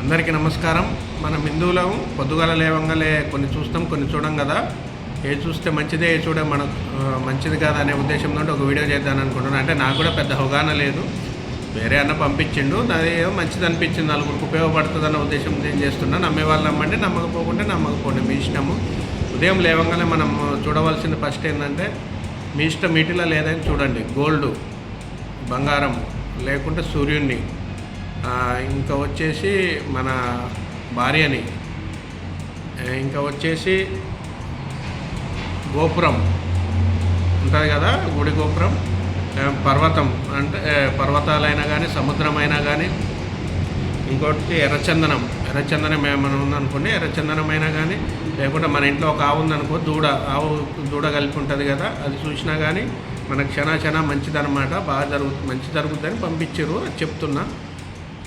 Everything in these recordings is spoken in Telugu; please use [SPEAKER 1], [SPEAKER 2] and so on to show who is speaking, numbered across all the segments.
[SPEAKER 1] అందరికీ నమస్కారం. మనం హిందువులం పొద్దుగాల లేవంగానే కొన్ని చూస్తాం కొన్ని చూడం కదా. ఏ చూస్తే మంచిదే ఏ చూడ మనకు మంచిది కాదు అనే ఉద్దేశంతో ఒక వీడియో చేద్దాం అనుకుంటున్నాను అంటే నాకు కూడా పెద్ద అవగాహన లేదు. వేరే అన్న పంపించిండు అది ఏదో మంచిది అనిపించింది నలుగురికి ఉపయోగపడుతుంది అన్న ఉద్దేశం నేను చేస్తున్నా. నమ్మే వాళ్ళు నమ్మండి నమ్మకపోకుంటే నమ్మకపోండి. మీ ఇష్టము. ఉదయం లేవంగానే మనం చూడవలసింది ఫస్ట్ ఏంటంటే మీ ఇష్టం మీటిలో లేదని చూడండి. గోల్డ్ బంగారం లేకుంటే సూర్యుడిని ఇంకా వచ్చేసి మన భార్యని. ఇంకా వచ్చేసి గోపురం. ఉంటుంది కదా గుడి గోపురం? పర్వతం అంటే పర్వతాలైనా కానీ సముద్రమైనా కానీ ఇంకోటి ఎర్రచందనం. ఎర్రచందనం ఏమైనా ఉందనుకోండి ఎర్రచందనం అయినా కానీ లేకుంటే మన ఇంట్లో ఒక ఆవు ఉందనుకో దూడ ఆవు దూడ కలిపి ఉంటుంది కదా అది చూసినా కానీ మనకు క్షణ క్షణ మంచిదన్నమాట బాగా జరుగుతుంది మంచి జరుగుతుందని పంపించారు అది చెప్తున్నా.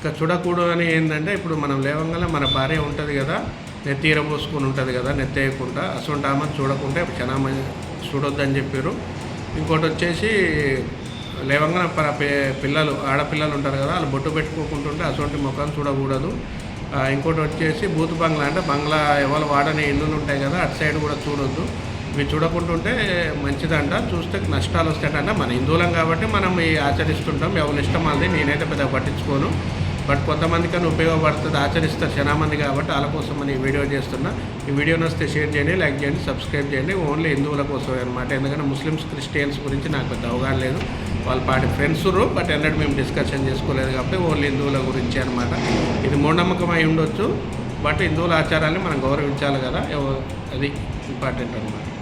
[SPEAKER 1] ఇంకా చూడకూడదు అని ఏంటంటే ఇప్పుడు మనం లేవంగానే మన భార్య ఉంటుంది కదా నెత్తీర పోసుకొని ఉంటుంది కదా నెత్తేయకుండా అసలు ఆమె చూడకుంటే చాలా మంచి చూడొద్దని చెప్పారు ఇంకోటి వచ్చేసి లేవంగానే ప- పి- పిల్లలు ఆడపిల్లలు ఉంటారు కదా వాళ్ళు బొట్టు పెట్టుకోకుంటుంటే అటువంటి ముఖం చూడకూడదు. ఇంకోటి వచ్చేసి బూత్ బంగ్లా అంటే బంగ్లా ఎవరు వాడని ఇల్లులు ఉంటాయి కదా అటు సైడ్ కూడా చూడొద్దు. ఇవి చూడకుంటుంటే మంచిదంట చూస్తే నష్టాలు వస్తాయంట. మన హిందువులం కాబట్టి మనం ఈ ఆచరిస్తుంటాం ఎవరి ఇష్టం అది నేనైతే పెద్దగా పట్టించుకోను. బట్ కొంతమందికి అని ఉపయోగపడుతుంది ఆచరిస్తారు చాలామంది కాబట్టి వాళ్ళ కోసం అని ఈ వీడియో చేస్తున్నా. ఈ వీడియో నచ్చితే షేర్ చేయండి లైక్ చేయండి సబ్స్క్రైబ్ చేయండి. ఓన్లీ హిందువుల కోసమే అనమాట ఎందుకంటే ముస్లిమ్స్ క్రిస్టియన్స్ గురించి నాకు పెద్ద అవగాహన లేదు. వాళ్ళ పాటి ఫ్రెండ్స్ బట్ ఎన్నడూ మేము డిస్కషన్ చేసుకోలేదు కాబట్టి ఓన్లీ హిందువుల గురించి అనమాట ఇది మూఢనమ్మకం అయి ఉండొచ్చు బట్ హిందువుల ఆచారాన్ని మనం గౌరవించాలి కదా అది ఇంపార్టెంట్ అనమాట